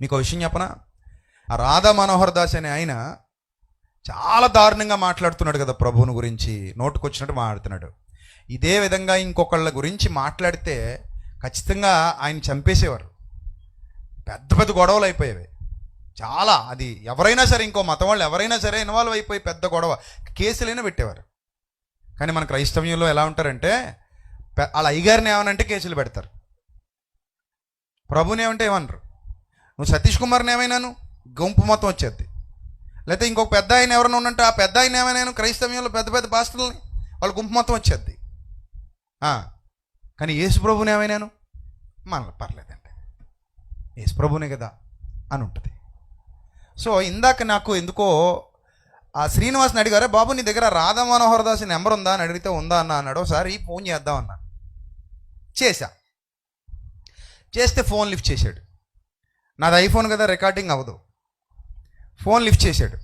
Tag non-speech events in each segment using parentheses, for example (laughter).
మీకు ఒక విషయం చెప్పనా? ఆ రాధా మనోహర్ దాస్ అనే ఆయన చాలా దారుణంగా మాట్లాడుతున్నాడు కదా ప్రభువుని గురించి నోటుకొచ్చినట్టు మాట్లాడుతున్నాడు. ఇదే విధంగా ఇంకొకళ్ళ గురించి మాట్లాడితే ఖచ్చితంగా ఆయన చంపేసేవారు. పెద్ద పెద్ద గొడవలు అయిపోయేవి. చాలా అది ఎవరైనా సరే ఇంకో మతం వాళ్ళు ఎవరైనా సరే ఇన్వాల్వ్ అయిపోయి పెద్ద గొడవ కేసులైనా పెట్టేవారు. కానీ మన క్రైస్తవ్యంలో ఎలా ఉంటారంటే వాళ్ళ అయ్యగారిని ఏమనంటే కేసులు పెడతారు. ప్రభుని ఏమంటే ఏమనరు. నువ్వు సతీష్ కుమార్ని ఏమైనాను? గుంపు మొత్తం వచ్చేది. లేకపోతే ఇంకొక పెద్ద ఆయన ఎవరైనా ఉన్నంటే ఆ పెద్ద ఆయన ఏమైనా క్రైస్తవ్యంలో పెద్ద పెద్ద పాస్టర్లని వాళ్ళ గుంపు మొత్తం వచ్చేది. కానీ యేసు ప్రభుని ఏమైనాను? మనల్ని పర్లేదండి. యేసు ప్రభునే కదా అని ఉంటుంది. సో ఇందాక నాకు ఎందుకో ఆ శ్రీనివాస్ని అడిగారే బాబు నీ దగ్గర రాధా మనోహర్ దాస్ నెంబర్ ఉందా? అని అడిగితే ఉందా అన్న? అన్నాడు. ఒకసారి ఫోన్ చేద్దాం అన్నా. చేశా. చేస్తే ఫోన్ లిఫ్ట్ చేశాడు. నాది ఐఫోన్ కదా రికార్డింగ్ అవ్వదు. ఫోన్ లిఫ్ట్ చేశాడు.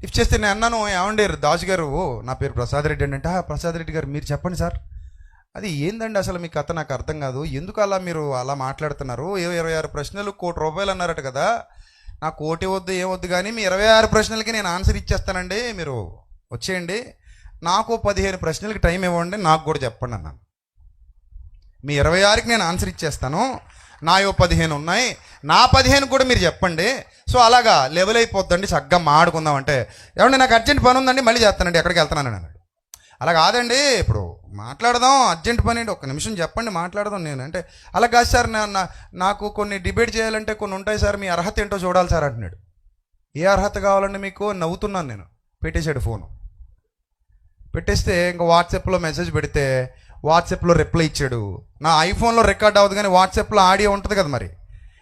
లిఫ్ట్ చేస్తే నేను అన్నాను ఏమండి దాస్ గారు నా పేరు ప్రసాద్ రెడ్డి అంటే ప్రసాద్ రెడ్డి గారు మీరు చెప్పండి సార్. అది ఏందండి అసలు మీ కథ? నాకు అర్థం కాదు. ఎందుకు అలా మీరు అలా మాట్లాడుతున్నారు? ఇరవై ఆరు ప్రశ్నలు కోటి రూపాయలు అన్నారట కదా. నాకు కోటి వద్దు ఏమొద్దు కానీ మీ ఇరవై ఆరు ప్రశ్నలకి నేను ఆన్సర్ ఇచ్చేస్తానండి. మీరు వచ్చేయండి. నాకు పదిహేను ప్రశ్నలకి టైం ఇవ్వండి నాకు కూడా చెప్పండి అన్నాను. మీ ఇరవై ఆరుకి నేను ఆన్సర్ ఇచ్చేస్తాను. నా యో పదిహేను ఉన్నాయి. నా పదిహేను కూడా మీరు చెప్పండి. సో అలాగా లెవెల్ అయిపోద్దండి. చక్కగా మాడుకుందాం అంటే. ఏమండి నాకు అర్జెంట్ పని ఉందండి మళ్ళీ చేస్తానండి. ఎక్కడికి వెళ్తున్నాను అన్నాడు. అలా కాదండి. ఇప్పుడు మాట్లాడదాం. అర్జెంట్ పని అండి ఒక నిమిషం చెప్పండి మాట్లాడదాం నేను. అంటే అలా కాదు సార్ నా- నాకు కొన్ని డిబేట్ చేయాలంటే కొన్ని ఉంటాయి సార్ మీ అర్హత ఏంటో చూడాలి సార్ అంటున్నాడు. ఏ అర్హత కావాలండి మీకు? నవ్వుతున్నాను నేను. పెట్టేశాడు ఫోను పెట్టేస్తే ఇంకా వాట్సాప్లో మెసేజ్ పెడితే వాట్సాప్లో రిప్లై ఇచ్చాడు. నా ఐఫోన్లో రికార్డ్ అవ్వదు కానీ వాట్సాప్లో ఆడియో ఉంటుంది కదా మరి.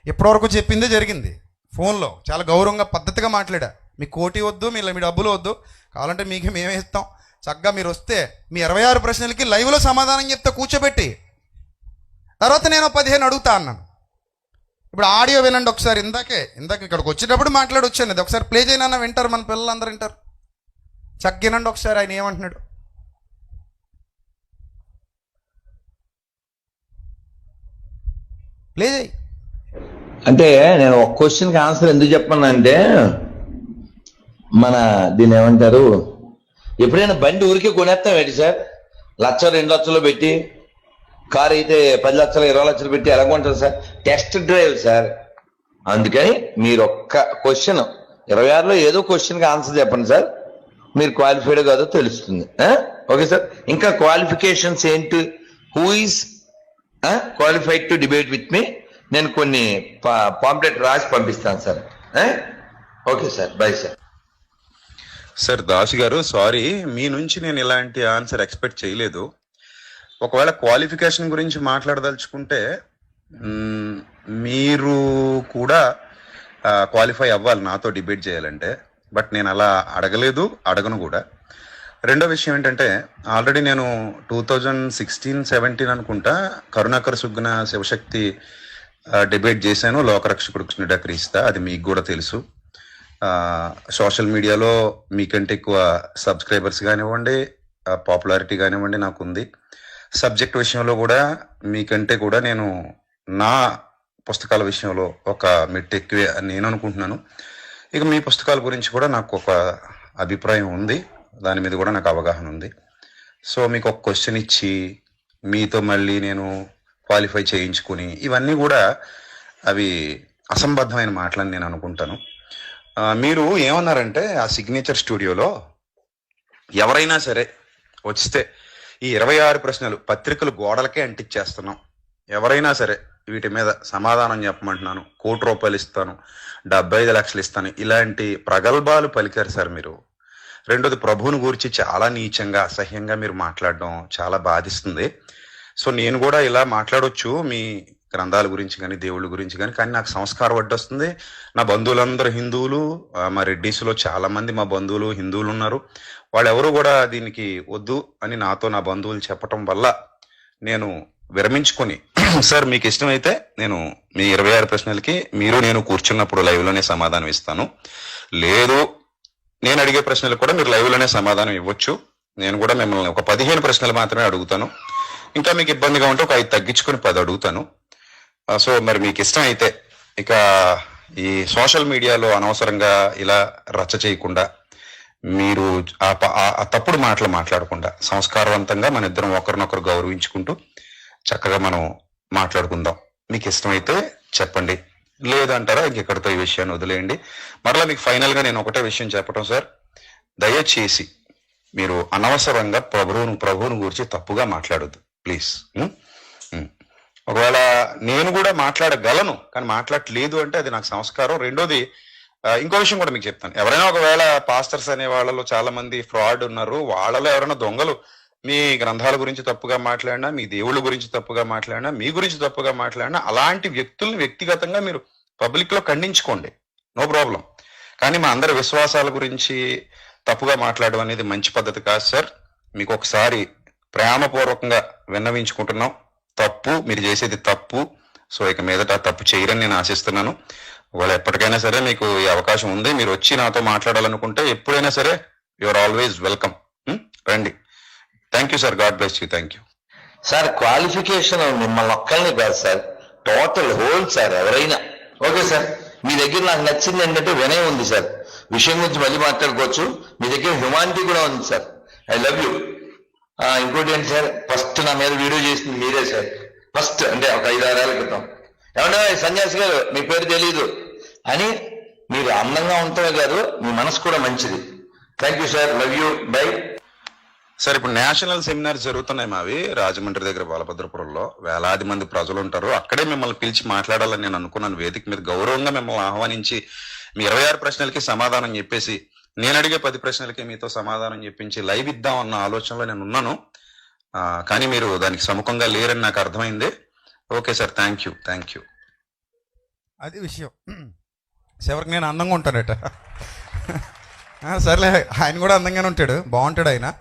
ఇప్పటివరకు చెప్పిందే జరిగింది. ఫోన్లో చాలా గౌరవంగా పద్ధతిగా మాట్లాడా. మీ కోటి వద్దు మీ మీ డబ్బులు వద్దు. కావాలంటే మీకు మేమే ఇస్తాం. చక్కగా మీరు వస్తే మీ ఇరవై ఆరు ప్రశ్నలకి లైవ్లో సమాధానం చెప్తే కూర్చోబెట్టి. తర్వాత నేను పదిహేను అడుగుతా అన్నాను. ఇప్పుడు ఆడియో వినండి ఒకసారి. ఇందాకే ఇందాక ఇక్కడికి వచ్చేటప్పుడు మాట్లాడొచ్చాను. ఇది ఒకసారి ప్లే చేయనన్నా వింటారు మన పిల్లలందరూ వింటారు. చక్కనండి ఒకసారి ఆయన ఏమంటున్నాడు? ప్లే చేయి. అంటే నేను ఒక క్వశ్చన్కి ఆన్సర్ ఎందుకు చెప్పానంటే మన దీన్ని ఏమంటారు ఎప్పుడైనా బండి ఊరికే కొనేస్తాం ఏంటి సార్? లక్ష రెండు లక్షలు పెట్టి కారు అయితే పది లక్షలు ఇరవై లక్షలు పెట్టి ఎలా కొంటారు సార్? Test drive sir. అందుకని మీరు ఒక్క క్వశ్చన్ ఇరవై ఆరులో ఏదో క్వశ్చన్కి ఆన్సర్ చెప్పండి సార్. మీరు క్వాలిఫైడ్ కాదో తెలుస్తుంది. Okay sir. ఇంకా క్వాలిఫికేషన్స్ ఏంటి? Who is qualified to debate with me నేను కొన్ని పాంప్లెట్ రాసి పంపిస్తాను sir okay sir bye sir sir Das గారు సారీ మీ నుంచి నేను ఇలాంటి ఆన్సర్ ఎక్స్పెక్ట్ చేయలేదు. ఒకవేళ క్వాలిఫికేషన్ గురించి మాట్లాడదలుచుకుంటే మీరు కూడా క్వాలిఫై అవ్వాలి నాతో డిబేట్ చేయాలంటే. బట్ నేను అలా అడగలేదు అడగను కూడా. రెండో విషయం ఏంటంటే ఆల్రెడీ నేను టూ థౌజండ్ సిక్స్టీన్ సెవెంటీన్ అనుకుంటా కరుణాకర్ సుగ్న శివశక్తి డిబేట్ చేశాను. లోకరక్షకుడు కృష్ణుడ క్రీస్తా. అది మీకు కూడా తెలుసు. సోషల్ మీడియాలో మీకంటే ఎక్కువ సబ్స్క్రైబర్స్ కానివ్వండి పాపులారిటీ కానివ్వండి నాకు ఉంది సబ్జెక్ట్ విషయంలో కూడా మీకంటే కూడా నేను నా పుస్తకాల విషయంలో ఒక మెట్టు ఎక్కువే అని నేను అనుకుంటున్నాను. ఇక మీ పుస్తకాల గురించి కూడా నాకు ఒక అభిప్రాయం ఉంది. దాని మీద కూడా నాకు అవగాహన ఉంది. సో మీకు ఒక క్వశ్చన్ ఇచ్చి మీతో మళ్ళీ నేను క్వాలిఫై చేయించుకుని ఇవన్నీ కూడా అవి అసంబద్ధమైన మాటలని నేను అనుకుంటాను. మీరు ఏమన్నారంటే ఆ సిగ్నేచర్ స్టూడియోలో ఎవరైనా సరే వస్తే ఈ ఇరవై ఆరు ప్రశ్నలు పత్రికలు గోడలకే అంటిచ్చేస్తున్నాం. ఎవరైనా సరే వీటి మీద సమాధానం చెప్పమంటున్నాను. కోటి రూపాయలు ఇస్తాను. డెబ్బై ఐదు లక్షలు ఇస్తాను. ఇలాంటి ప్రగల్భాలు పలికారు సార్ మీరు. రెండోది ప్రభువుని గురించి చాలా నీచంగా అసహ్యంగా మీరు మాట్లాడడం చాలా బాధిస్తుంది. సో నేను కూడా ఇలా మాట్లాడొచ్చు మీ గ్రంథాల గురించి కానీ దేవుళ్ళ గురించి కానీ కానీ నాకు సంస్కారం వడ్డొస్తుంది. నా బంధువులందరూ హిందువులు మా రెడ్డిస్లో చాలా మంది మా బంధువులు హిందువులు ఉన్నారు వాళ్ళు ఎవరు కూడా దీనికి వద్దు అని నాతో నా బంధువులు చెప్పటం వల్ల నేను విరమించుకొని (clears throat) సార్ మీకు ఇష్టమైతే నేను మీ ఇరవై ఆరు ప్రశ్నలకి మీరు నేను కూర్చున్నప్పుడు లైవ్లోనే సమాధానం ఇస్తాను లేదు నేను అడిగే ప్రశ్నలు కూడా మీరు లైవ్లోనే సమాధానం ఇవ్వచ్చు. నేను కూడా మిమ్మల్ని ఒక పదిహేను ప్రశ్నలు మాత్రమే అడుగుతాను. ఇంకా మీకు ఇబ్బందిగా ఉంటే ఒక ఐదు తగ్గించుకొని పది అడుగుతాను. సో మరి మీకు ఇష్టం అయితే ఇక ఈ సోషల్ మీడియాలో అనవసరంగా ఇలా రచ్చ చేయకుండా మీరు ఆ ఆ తప్పుడు మాటలు మాట్లాడకుండా సంస్కారవంతంగా మన ఇద్దరం ఒకరినొకరు గౌరవించుకుంటూ చక్కగా మనం మాట్లాడుకుందాం. మీకు ఇష్టమైతే చెప్పండి. లేదంటారా? ఇంకెక్కడితో ఈ విషయాన్ని వదిలేయండి. మరలా మీకు ఫైనల్గా నేను ఒకటే విషయం చెప్పటం సార్. దయచేసి మీరు అనవసరంగా ప్రభువును ప్రభువును గురించి తప్పుగా మాట్లాడొద్దు. ప్లీజ్. ఒకవేళ నేను కూడా మాట్లాడగలను కానీ మాట్లాడలేదు అంటే అది నాకు సంస్కారం. రెండోది ఇంకో విషయం కూడా మీకు చెప్తాను. ఎవరైనా ఒకవేళ పాస్టర్స్ అనే వాళ్ళలో చాలా మంది ఫ్రాడ్ ఉన్నారు వాళ్ళలో ఎవరైనా దొంగలు మీ గ్రంథాల గురించి తప్పుగా మాట్లాడినా మీ దేవుళ్ళ గురించి తప్పుగా మాట్లాడినా మీ గురించి తప్పుగా మాట్లాడినా అలాంటి వ్యక్తులను వ్యక్తిగతంగా మీరు పబ్లిక్లో ఖండించుకోండి. No problem. కానీ మా అందరి విశ్వాసాల గురించి తప్పుగా మాట్లాడడం అనేది మంచి పద్ధతి కాదు సార్. మీకు ఒకసారి ప్రేమపూర్వకంగా విన్నవించుకుంటున్నాం. తప్పు మీరు చేసేది తప్పు. సో ఇక మీదట తప్పు చేయరని నేను ఆశిస్తున్నాను. వాళ్ళు ఎప్పటికైనా సరే మీకు ఈ అవకాశం ఉంది. మీరు వచ్చి నాతో మాట్లాడాలనుకుంటే ఎప్పుడైనా సరే యువర్ ఆల్వేస్ వెల్కమ్ రండి. Thank you sir god bless you thank you sir qualification మిమ్మల్ని ఒక్కరిని కాదు సార్ టోటల్ హోల్ సార్ ఎవరైనా. ఓకే సార్ మీ దగ్గర నాకు నచ్చింది ఏంటంటే వినయం ఉంది సార్ విషయం గురించి మళ్ళీ మాట్లాడుకోవచ్చు. మీ దగ్గర హ్యుమానిటీ కూడా ఉంది సార్ ఐ లవ్ యూ ఇంకోటి ఏంటి సార్ ఫస్ట్ నా మీద వీడియో చేసింది మీరే సార్ ఫస్ట్ అంటే ఒక ఐదు ఆరేళ్ళ క్రితం. ఏమంటే సన్యాసి గారు మీ పేరు తెలియదు అని మీరు అందంగా ఉంటారు కాదు మీ మనసు కూడా మంచిది. Thank you sir love you bye sir ఇప్పుడు నేషనల్ సెమినార్ జరుగుతున్నాయి మావి రాజమండ్రి దగ్గర బాలభద్రపురంలో. వేలాది మంది ప్రజలు ఉంటారు అక్కడే మిమ్మల్ని పిలిచి మాట్లాడాలని నేను అనుకున్నాను. వేదిక మీద గౌరవంగా మిమ్మల్ని ఆహ్వానించి మీ ఇరవై ఆరు ప్రశ్నలకి సమాధానం చెప్పేసి నేను అడిగే పది ప్రశ్నలకి మీతో సమాధానం చెప్పించి లైవ్ ఇద్దాం అన్న ఆలోచనలో నేను ఉన్నాను. కానీ మీరు దానికి సముఖంగా లేరని నాకు అర్థమైంది. Okay sir thank you thank you. అది విషయం. చివరికి నేను అందంగా ఉంటానట. సర్లే ఆయన కూడా అందంగానే ఉంటాడు. బాగుంటాడు ఆయన.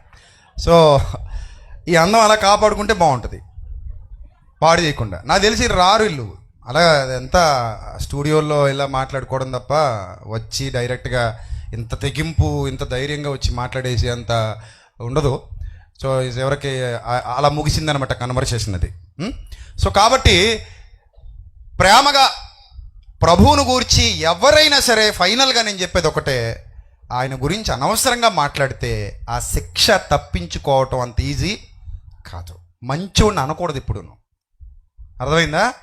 సో ఈ అందం అలా కాపాడుకుంటే బాగుంటుంది. పాడు చేయకుండా. నాకు తెలిసి రారు ఇల్లు. అలా ఎంత స్టూడియోలో ఇలా మాట్లాడుకోవడం తప్ప వచ్చి డైరెక్ట్గా ఇంత తెగింపు ఇంత ధైర్యంగా వచ్చి మాట్లాడేసి అంత ఉండదు. సో ఎవరికి అలా ముగిసిందనమాట కన్వర్సేషన్ అది సో కాబట్టి ప్రేమగా ప్రభువును గూర్చి ఎవరైనా సరే ఫైనల్గా నేను చెప్పేది ఒకటే ఆయన గురించి అనవసరంగా మాట్లాడితే ఆ శిక్ష తప్పించుకోవటం అంత ఈజీ కాదు. మంచోడిని అనకూడదు ఇప్పుడు అర్థమైందా?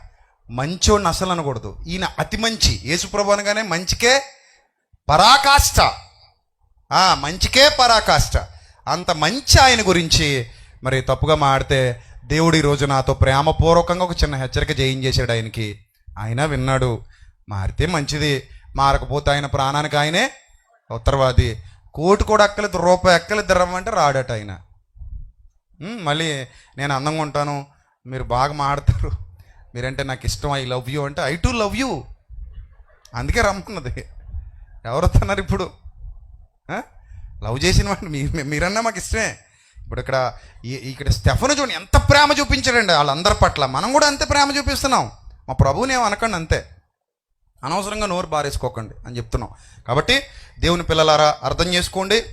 మంచోడిని అసలు అనకూడదు. ఈయన అతి మంచి. యేసుప్రభు అనగానే మంచికే పరాకాష్ట. మంచికే పరాకాష్ట. అంత మంచి ఆయన గురించి మరి తప్పుగా మాడితే దేవుడు ఈరోజు నాతో ప్రేమపూర్వకంగా ఒక చిన్న హెచ్చరిక చేయించేశాడు ఆయనకి. ఆయన విన్నాడు. మారితే మంచిది. మారకపోతే ఆయన ప్రాణానికి ఆయనే ఉత్తరవాది కోటి కూడా అక్కలేదు రూపాయి అక్కలేదు రమ్మంటే రాడట ఆయన. మళ్ళీ నేను అందంగా ఉంటాను మీరు బాగా మాడతారు మీరంటే నాకు ఇష్టం ఐ లవ్ యూ అంటే ఐ టు లవ్ యూ. అందుకే రమ్మన్నది. ఎవరు వస్తున్నారు ఇప్పుడు లవ్ చేసిన వాడిని మీ మీరన్నా మాకు ఇష్టమే. ఇప్పుడు ఇక్కడ ఈ- ఇక్కడ స్టెఫను చూడండి ఎంత ప్రేమ చూపించాడండి వాళ్ళందరి పట్ల. మనం కూడా అంతే ప్రేమ చూపిస్తున్నాం. మా ప్రభువుని ఏమనకండి అనకండి అంతే. అనవసరంగా నోరు బారేసుకోకండి అని చెప్తున్నాం. కాబట్టి దేవుని పిల్లలారా అర్థం చేసుకోండి.